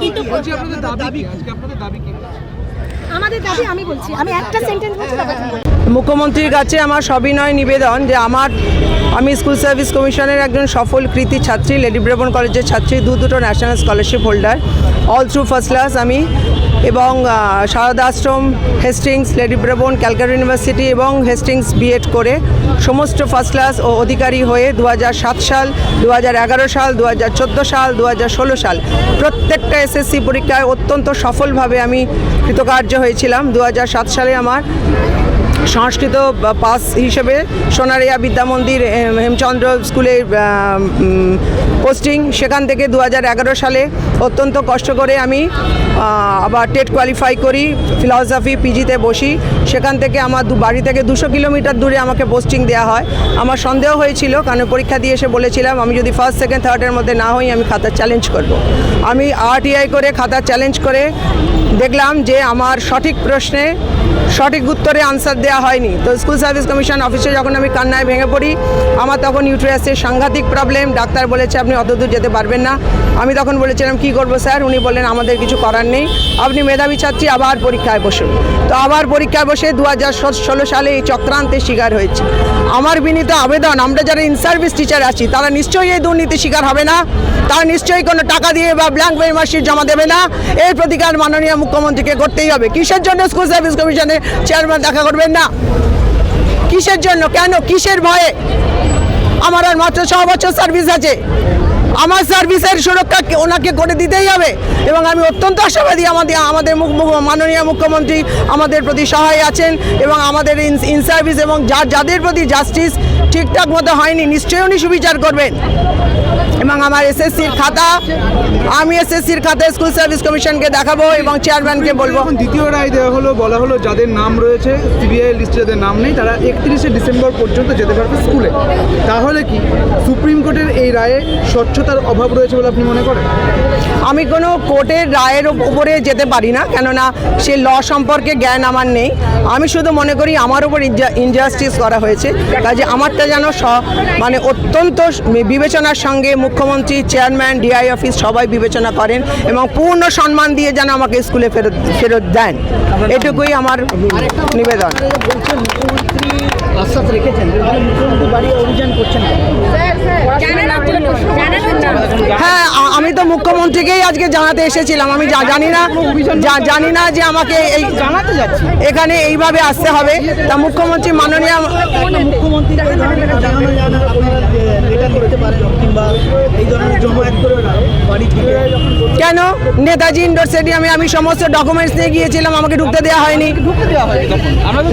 কিন্তু বলছি আপনাদের দাবি কি? আজকে আপনাদের দাবি কি? আমাদের দাবি আমি বলছি আমি একটা সেন্টেন্স বলছি। মুখ্যমন্ত্রীর কাছে আমার সবিনয় নিবেদন যে আমার আমি স্কুল সার্ভিস কমিশনের একজন সফল কৃতি ছাত্রী লেডি ব্রেবন কলেজের ছাত্রী দু দুটো national scholarship holder all through first class আমি এবং Sarada Ashram Hastings lady Brabourne Calcutta university এবং হেস্টিংস বিএড করে সমস্ত ফার্স্ট ক্লাস ও অধিকারী হয়ে দু হাজার সাত সাল দু হাজার এগারো সাল দু হাজার চোদ্দ সাল দু হাজার ষোলো সাল প্রত্যেকটা এসএসসি পরীক্ষায় অত্যন্ত সফলভাবে আমি কৃতকার্য হয়েছিলাম। দু হাজার সাত সালে আমার সংস্কৃত পাস হিসেবে সোনারিয়া বিদ্যা মন্দির হেমচন্দ্র স্কুলে পোস্টিং সেখান থেকে দু হাজার এগারো সালে অত্যন্ত কষ্ট করে আমি আবার টেট কোয়ালিফাই করি ফিলসফি পিজিতে বসি। সেখান থেকে আমার দু, বাড়ি থেকে দুশো কিলোমিটার দূরে আমাকে পোস্টিং দেওয়া হয়। আমার সন্দেহ হয়েছিল, কারণ পরীক্ষা দিয়ে এসে বলেছিলাম, আমি যদি ফার্স্ট সেকেন্ড থার্ডের মধ্যে না হই, আমি খাতা চ্যালেঞ্জ করব। আমি আরটিআই করে খাতা চ্যালেঞ্জ করে দেখলাম যে আমার সঠিক প্রশ্নে সঠিক উত্তরে আনসার দেওয়া হয়নি। তো স্কুল সার্ভিস কমিশন অফিসে যখন আমি কান্নায় ভেঙে পড়ি, আমার তখন ইউট্রাসের সাংঘাতিক প্রবলেম ডাক্তার বলেছে, আপনি অত দূর যেতে পারবেন না। আমি তখন বলেছিলাম, কি করব স্যার উনি বললেন, আমাদের কিছু করার নেই। আপনি মেধাবী ছাত্রী, আবার পরীক্ষায় বসুন। তো আবার পরীক্ষায় বসে দু হাজার ষোলো সালে এই চক্রান্তের শিকার হয়েছে। আমার বিনীত আবেদন, আমরা যারা ইন সার্ভিস টিচার আছি, তারা নিশ্চয়ই এই দুর্নীতির শিকার হবে না। তারা নিশ্চয়ই কোনো টাকা দিয়ে বা ব্ল্যাঙ্ক মেম্বারশিপ জমা দেবে না। এর প্রতিকার মাননীয় মুখ্যমন্ত্রীকে করতেই হবে। কিসের জন্য স্কুল সার্ভিস কমিশনের চেয়ারম্যান দেখা করবেন না। কিসের জন্য? কেন? কিসের ভয়ে? আমার আর মাত্র ছ বছর সার্ভিস আছে। আমার সার্ভিসের সুরক্ষা ওনাকে করে দিতেই হবে। এবং আমি অত্যন্ত আশাবাদী আমাদের আমাদের মাননীয় মুখ্যমন্ত্রী আমাদের প্রতি সহায় আছেন এবং আমাদের ইন- সার্ভিস এবং যার যাদের প্রতি জাস্টিস ঠিকঠাক মতো হয়নি, নিশ্চয়ই উনি সুবিচার করবেন। এবং আমার এসএসসির খাতা আমি এসএসসির খাতা স্কুল সার্ভিস কমিশনকে দেখাবো এবং চেয়ারম্যানকে বলব। দ্বিতীয় রায় দেওয়া হলো, বলা হলো যাদের নাম রয়েছে, সিবিআই লিস্টে যাদের নাম নেই, তারা একত্রিশে ডিসেম্বর পর্যন্ত যেতে পারবে স্কুলে। তাহলে কি? সুপ্রিম কোর্টের এই রায়ে স্বচ্ছতার অভাব রয়েছে বলে আপনি মনে করেন? আমি কোনো কোর্টের রায়ের উপরে যেতে পারি না কেননা সে ল সম্পর্কে জ্ঞান আমার নেই। আমি শুধু মনে করি আমার উপর ইনজাস্টিস করা হয়েছে। কাজে আমারটা যেন স- মানে অত্যন্ত বিবেচনার সঙ্গে মুখ্যমন্ত্রী চেয়ারম্যান ডিআই অফিস সবাই বিবেচনা করেন এবং পূর্ণ সম্মান দিয়ে যেন আমাকে স্কুলে ফেরত ফেরত দেন। এটুকুই আমার নিবেদন। আশ্বাস রেখেছেন মুখ্যমন্ত্রী বাড়ি অভিযান করছেন হ্যাঁ আমি তো মুখ্যমন্ত্রীকেই আজকে জানাতে এসেছিলাম। আমি জানি না জানি না যে আমাকে এই জানাতে যাচ্ছি এখানে এইভাবে আসতে হবে। তা মুখ্যমন্ত্রী মাননীয় মুখ্যমন্ত্রী এই ধরনের জানানো জানা আপনারা এটা করতে পারেন কিংবা এই ধরনের জমায়েত করে বাড়ি থেকে কেন নেতাজি ইন্ডোর স্টেডিয়ামে আমি সমস্ত ডকুমেন্টস নিয়ে গিয়েছিলাম আমাকে ঢুকতে দেওয়া হয়নি। হয়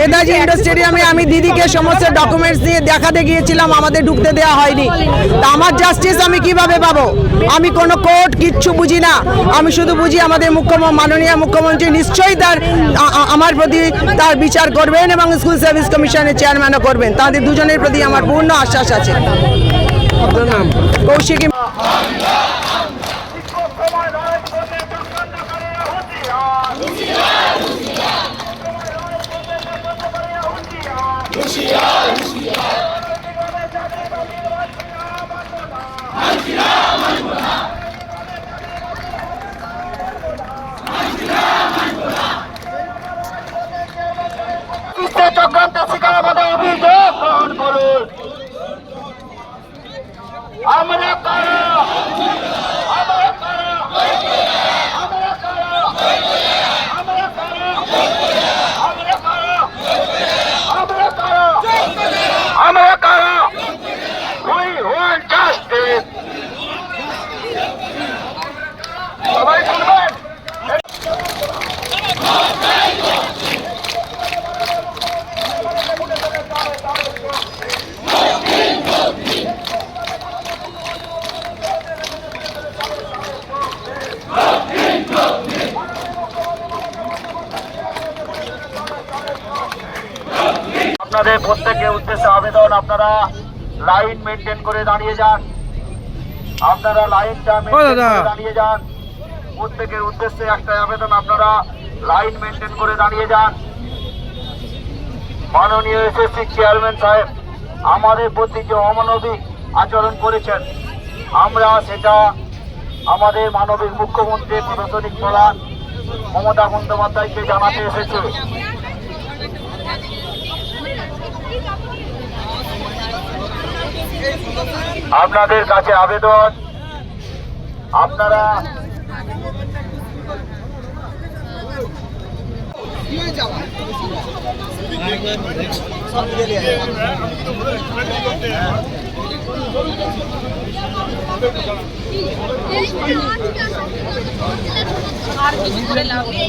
নেতাজি ইন্ডোর স্টেডিয়ামে আমি দিদিকে সমস্ত ডকুমেন্টস নিয়ে দেখাতে গিয়েছিলাম আমাদের ঢুকতে দেওয়া হয়নি। তা আমার জাস্টিস আমি কীভাবে পাবো? আমি কোনো কোর্ট কিচ্ছু বুঝি না। আমি শুধু বুঝি আমাদের মুখ্যমন্ত্রী মাননীয় মুখ্যমন্ত্রী নিশ্চয়ই তার আমার প্রতি তার বিচার করবেন এবং স্কুল সার্ভিস কমিশনের চেয়ারম্যানও করবেন। তাদের দুজনের প্রতি আমার পূর্ণ আশ্বাস আছে। বিশ্বের চক্রান্ত শিকার অভিযোগ গ্রহণ করুন আমরা কারা আমরা কারা আমরা কারা আমরা কারা আমরা কারা আমরা কারা We want justice. সবাই শুনবেন আপনাদের প্রত্যেকের উদ্দেশ্যে আবেদন আপনারা লাইন মেনটেন করে দাঁড়িয়ে যান। আপনারা লাইনটা মেনটেন করে দাঁড়িয়ে যান। প্রত্যেকের উদ্দেশ্যে একটা আবেদন আপনারা লাইন মেনটেন করে দাঁড়িয়ে যান। মাননীয় এসএসসি চেয়ারম্যান সাহেব আমাদের প্রতি যে অমানবিক আচরণ করেছেন আমরা সেটা আমাদের মানবিক মুখ্যমন্ত্রী প্রশাসনিক প্রধান মমতা বন্দ্যোপাধ্যায়কে জানাতে এসেছে। আপনাদের কাছে আবেদন। আপনারা আর কিছু করে লাভ নেই।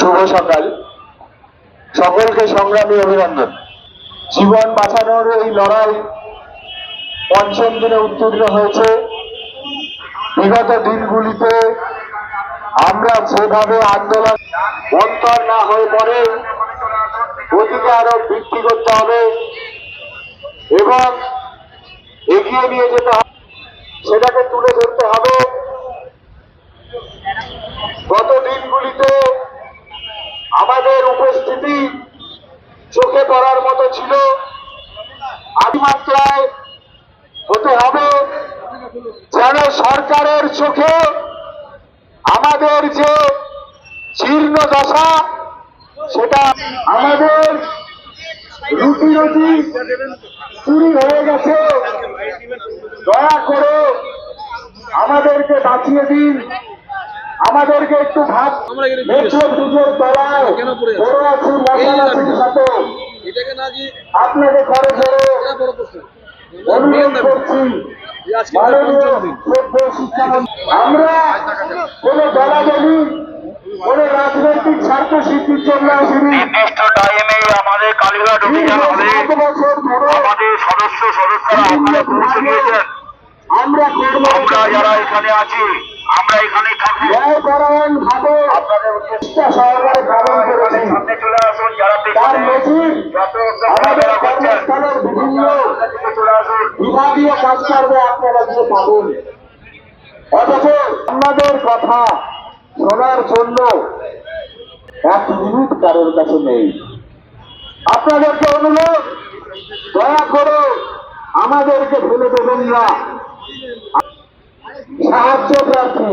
শুভ সকাল। সকলকে সংগ্রামী অভিনন্দন। জীবন বাঁচানোর এই লড়াই পঞ্চম দিনে উত্তীর্ণ হয়েছে। বিগত দিনগুলিতে আমরা যেভাবে আন্দোলন অন্তর না হয়ে পড়ে গতিকে আরও বৃদ্ধি করতে হবে এবং এগিয়ে নিয়ে যেতে হবে। সেটাকে তুলে ধরতে হবে। গত দিনগুলিতে আমাদের উপস্থিতি চোখে পড়ার মতো ছিল। আদিমাত্রায় হতে হবে যেন সরকারের চোখে আমাদের যে জীর্ণ দশা, সেটা আমাদের রুটি রুটি চুরি হয়ে গেছে। দয়া করে আমাদেরকে বাঁচিয়ে দিন। আমাদেরকে একটু ভাত মেট্রো ব্রিজের তলায়। বড় আছি? সাথে আপনাকে ঘরে ঘরে অনুরোধ করছি। আমরা কোন দলাদলি কোন রাজনৈতিক স্বার্থ সিদ্ধির জন্য আসিনি নির্দিষ্ট টাইমে আমাদের কালীঘাট অভিযান হবে সাত বছর ধরে আমাদের সদস্য সদস্যরা ওখানে পৌঁছে দিয়েছেন আমরা কর্ম আমরা যারা এখানে আছি আমরা এখানেই থাকব ন্যায়পরায়ণ ভাবে আপনাদের উদ্দেশ্যে চেষ্টা সহকারে পালন করেছি সামনে চলে আসুন যারা তার নজির আমাদের কর্মস্থলের বিভিন্ন বিভাগীয় কাজকর্মে আপনারা গিয়ে পাবেন। অথচ আপনাদের কথা শোনার জন্য এক মিনিট কারোর কাছে নেই। আপনাদেরকে অনুরোধ দয়া করে আমাদেরকে ফেলে দেবেন না। সাহায্য প্রার্থী।